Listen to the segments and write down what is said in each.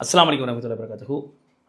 அஸ்லாம் வலைக்கம் வரமத்துல வரகாத்துஹு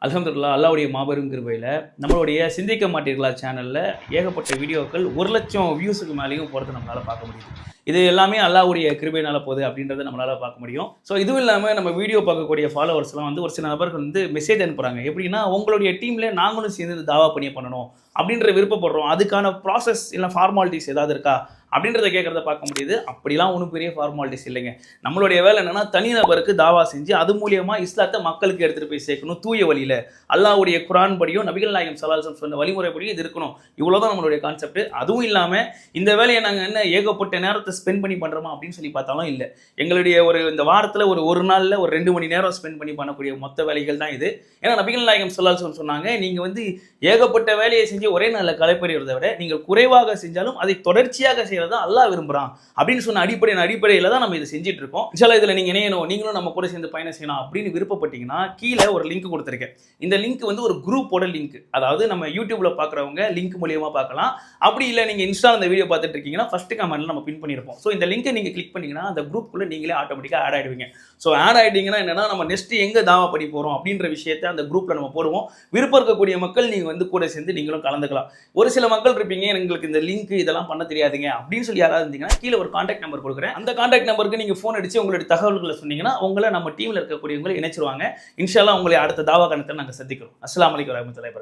அலமதுல்லா அல்லாவுடைய மாபெரும் கிருபையில் நம்மளுடைய சிந்திக்க மாட்டீர்களா சேனலில் ஏகப்பட்ட வீடியோக்கள் ஒரு லட்சம் வியூஸுக்கு மேலேயும் போகிறது நம்மளால் பார்க்க முடியுது. இது எல்லாமே அல்லாவுடைய கிருபையினால் போகுது அப்படின்றத நம்மளால் பார்க்க முடியும். ஸோ இதுவும் இல்லாமல் நம்ம வீடியோ பார்க்கக்கூடிய ஃபாலோவர்ஸ்லாம் வந்து ஒரு சில நபர்கள் வந்து மெசேஜ் அனுப்புகிறாங்க எப்படின்னா உங்களுடைய டீமில் நாங்களும் சேர்ந்து தாவா பண்ணி பண்ணணும் அப்படின்ற விருப்பப்படுறோம். அதுக்கான ப்ராசஸ் இல்லை ஃபார்மாலிட்டிஸ் ஏதாவது இருக்கா? அப்படின்றத கேட்குறத பார்க்க முடியுது. அப்படிலாம் ஒன்றும் பெரிய ஃபார்மாலிட்டிஸ் இல்லைங்க. நம்மளுடைய வேலை என்னென்னா தனிநபருக்கு தாவா செஞ்சு அது மூலியமாக இஸ்லாத்தை மக்களுக்கு எடுத்துகிட்டு போய் சேர்க்கணும் தூய வழியில். அல்லாவுடைய குரான் படியும் நபிகள் நாயகம் சலாசம் சொன்ன வழிமுறைப்படியும் இது இருக்கணும். இவ்வளோதான் நம்மளுடைய கான்செப்ட் அதுவும் இல்லாமல் இந்த வேலையை நாங்கள் என்ன ஏகப்பட்ட நேரத்தை ஸ்பெண்ட் பண்ணி பண்ணுறோமா அப்படின்னு சொல்லி பார்த்தாலும் இல்லை. எங்களுடைய ஒரு இந்த வாரத்தில் ஒரு ஒரு நாளில் ஒரு ரெண்டு மணி நேரம் ஸ்பெண்ட் பண்ணி பண்ணக்கூடிய மொத்த வேலைகள் தான் இது. ஏன்னா நபிகள் நாயகம் சல்லாசம் சொன்னாங்க நீங்கள் வந்து ஏகப்பட்ட வேலையை செஞ்சு ஒரே நாளில் கலைப்பறிவதை விட நீங்கள் குறைவாக செஞ்சாலும் அதை தொடர்ச்சியாக செய்கிறது அல்லாஹ் விரும்புகிறான் அப்படின்னு சொன்ன அடிப்படையின் அடிப்படையில் தான் நம்ம இதை செஞ்சுட்டு இருக்கோம் சில இதில் நீங்கள் இணையணும் நீங்களும் நம்ம கூட சேர்ந்து பயணம் செய்யணும் அப்படின்னு விருப்பப்பட்டீங்கன்னா கீழே ஒரு லிங்க் கொடுத்துருக்கேன். இந்த லிங்க் வந்து ஒரு குரூப்போட லிங்க் அதாவது நம்ம யூடியூப்ல பார்க்குறவங்க லிங்க் மூலியமாக பார்க்கலாம் அப்படி இல்லை நீங்கள் இன்ஸ்டா இந்த வீடியோ பார்த்துட்டு இருக்கீங்கன்னா ஃபர்ஸ்ட் கமெண்ட்ல நம்ம பின் பண்ணியிருப்போம் ஸோ இந்த லிங்கை நீங்கள் கிளிக் பண்ணீங்கன்னா அந்த குரூப்புக்குள்ளே நீங்களே ஆட்டோமேட்டிக்காக ஆட் ஆயிடுவீங்க. ஸோ ஆட் ஆயிட்டீங்கன்னா என்னன்னா நம்ம நெக்ஸ்ட் எங்கே தாவா படி போகிறோம் அப்படின்ற விஷயத்தை அந்த குரூப்பில் நம்ம போடுவோம். விருப்பம் இருக்கக்கூடிய மக்கள் நீங்கள் வந்து கூட சேர்ந்து நீங்களும் கலந்துக்கலாம். ஒரு சில மக்கள் இருப்பீங்க எங்களுக்கு இந்த லிங்க் இதெல்லாம் பண்ண தெரியாதுங்க. அப்படின்னு சொல்லி யாராவது இருந்தீங்கன்னா கீழே ஒரு காண்டாக்ட் நம்பர் கொடுக்குறேன். அந்த காண்டாக்ட் நம்பருக்கு நீங்கள் ஃபோன் அடிச்சு உங்களுடைய தகவல்களை சொன்னீங்கன்னா உங்களை நம்ம டீமில் இருக்கக்கூடியவங்களை இணைச்சிருவாங்க. இன்ஷால்லா உங்களை அடுத்த தாவா கணத்தில் நாங்கள் சந்திக்கிறோம். அஸ்ஸலாமு அலைக்கும் வரமத்துல்லாஹி